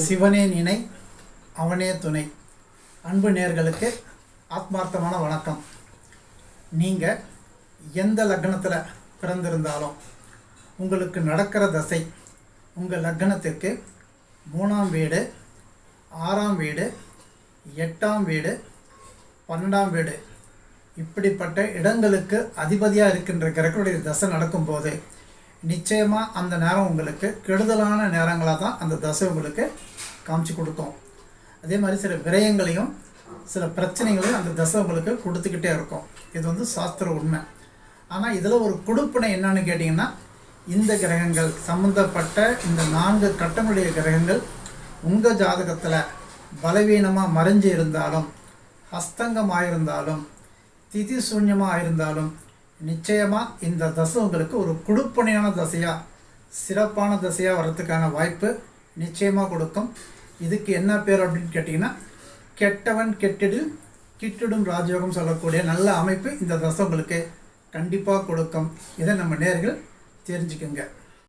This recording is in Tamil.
சிவனே நினை அவனே துணை. அன்பு நேர்களுக்கு ஆத்மார்த்தமான வணக்கம். நீங்கள் எந்த லக்னத்தில் பிறந்திருந்தாலும் உங்களுக்கு நடக்கிற தசை உங்கள் லக்னத்திற்கு மூணாம் வீடு ஆறாம் வீடு எட்டாம் வீடு பன்னெண்டாம் வீடு. இப்படிப்பட்ட இடங்களுக்கு அதிபதியாக இருக்கின்ற கிரகனுடைய தசை நடக்கும்போது நிச்சயமாக அந்த நேரம் உங்களுக்கு கெடுதலான நேரங்களாக தான் அந்த தசை உங்களுக்கு காமிச்சு கொடுக்கும். அதே மாதிரி சில விரயங்களையும் சில பிரச்சனைகளையும் அந்த தசை உங்களுக்கு கொடுத்துக்கிட்டே இருக்கும். இது வந்து சாஸ்திர உண்மை. ஆனால் இதில் ஒரு கொடுப்பினை என்னன்னு கேட்டிங்கன்னா இந்த கிரகங்கள் சம்மந்தப்பட்ட இந்த நான்கு கட்டமுடைய கிரகங்கள் உங்கள் ஜாதகத்தில் பலவீனமாக மறைஞ்சு இருந்தாலும் ஹஸ்தங்கமாக இருந்தாலும் திதி சூன்யமாக இருந்தாலும் நிச்சயமாக இந்த தசை உங்களுக்கு ஒரு கொடுப்பனையான தசையாக சிறப்பான தசையாக வர்றதுக்கான வாய்ப்பு நிச்சயமாக கொடுக்கும். இதுக்கு என்ன பேர் அப்படின்னு கேட்டிங்கன்னா கெட்டவன் கெட்டிடில் கிட்டிடும் ராஜயோகம் சொல்லக்கூடிய நல்ல அமைப்பு இந்த தசை உங்களுக்கு கண்டிப்பாக கொடுக்கும். இதை நம்ம நேர்கள் தெரிஞ்சுக்குங்க.